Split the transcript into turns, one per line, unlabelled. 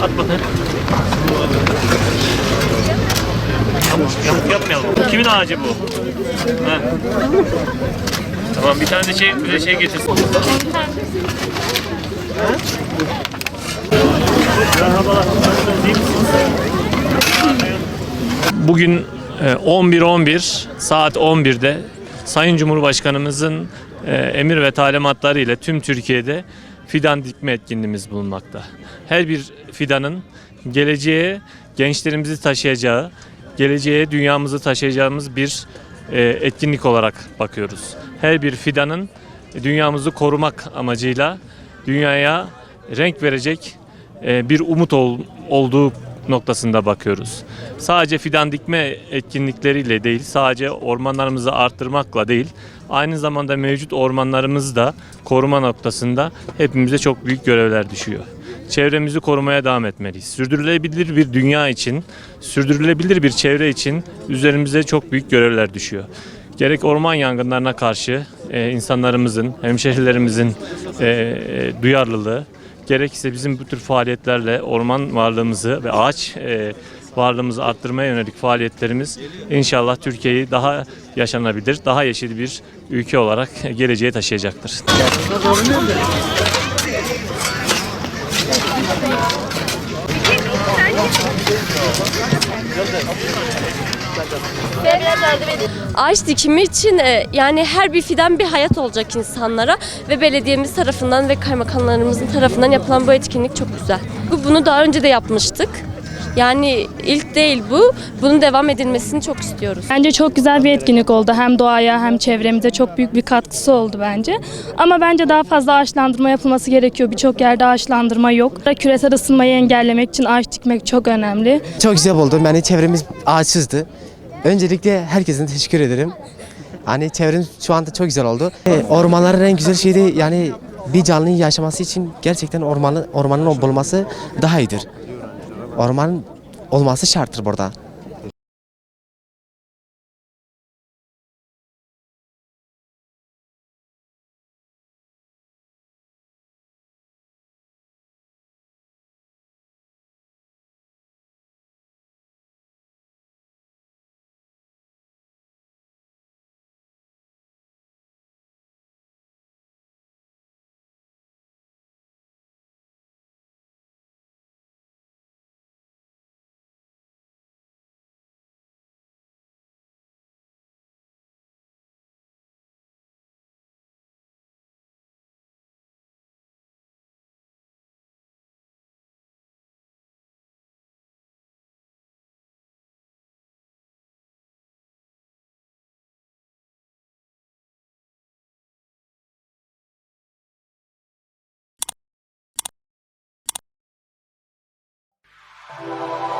bakayım. Yamuk, yamuk yapmayalım. Kimin ağacı bu? Ha. Tamam bir tane de şey, bir de şey getirsin. Merhabalar. nasılsınız, iyi e, 11.11 saat 11'de Sayın Cumhurbaşkanımızın e, emir ve talimatları ile tüm Türkiye'de fidan dikme etkinliğimiz bulunmakta. Her bir fidanın geleceğe gençlerimizi taşıyacağı, geleceğe dünyamızı taşıyacağımız bir e, etkinlik olarak bakıyoruz. Her bir fidanın dünyamızı korumak amacıyla dünyaya renk verecek e, bir umut ol- olduğu noktasında bakıyoruz. Sadece fidan dikme etkinlikleriyle değil, sadece ormanlarımızı arttırmakla değil, aynı zamanda mevcut ormanlarımızı da koruma noktasında hepimize çok büyük görevler düşüyor. Çevremizi korumaya devam etmeliyiz. Sürdürülebilir bir dünya için, sürdürülebilir bir çevre için üzerimize çok büyük görevler düşüyor. Gerek orman yangınlarına karşı e, insanlarımızın, hemşehrilerimizin e, e, duyarlılığı, gerekse bizim bu tür faaliyetlerle orman varlığımızı ve ağaç e, varlığımızı arttırmaya yönelik faaliyetlerimiz inşallah Türkiye'yi daha yaşanabilir, daha yeşil bir ülke olarak geleceğe taşıyacaktır.
Ağaç dikimi için e, yani her bir fidan bir hayat olacak insanlara ve belediyemiz tarafından ve kaymakamlarımızın tarafından yapılan bu etkinlik çok güzel. Bu- Bunu daha önce de yapmıştık. Yani ilk değil bu. Bunun devam edilmesini çok istiyoruz.
Bence çok güzel bir etkinlik oldu. Hem doğaya hem çevremize çok büyük bir katkısı oldu bence. Ama bence daha fazla ağaçlandırma yapılması gerekiyor. Birçok yerde ağaçlandırma yok. Küresel ısınmayı engellemek için ağaç dikmek çok önemli.
Çok güzel oldu. Yani çevremiz ağaçsızdı. Öncelikle herkesin teşekkür ederim. Hani çevremiz şu anda çok güzel oldu. E, Ormanların en güzel şeyi de yani bir canlının yaşaması için gerçekten ormanın ormanın olması daha iyidir. Ormanın olması şarttır burada. Thank you.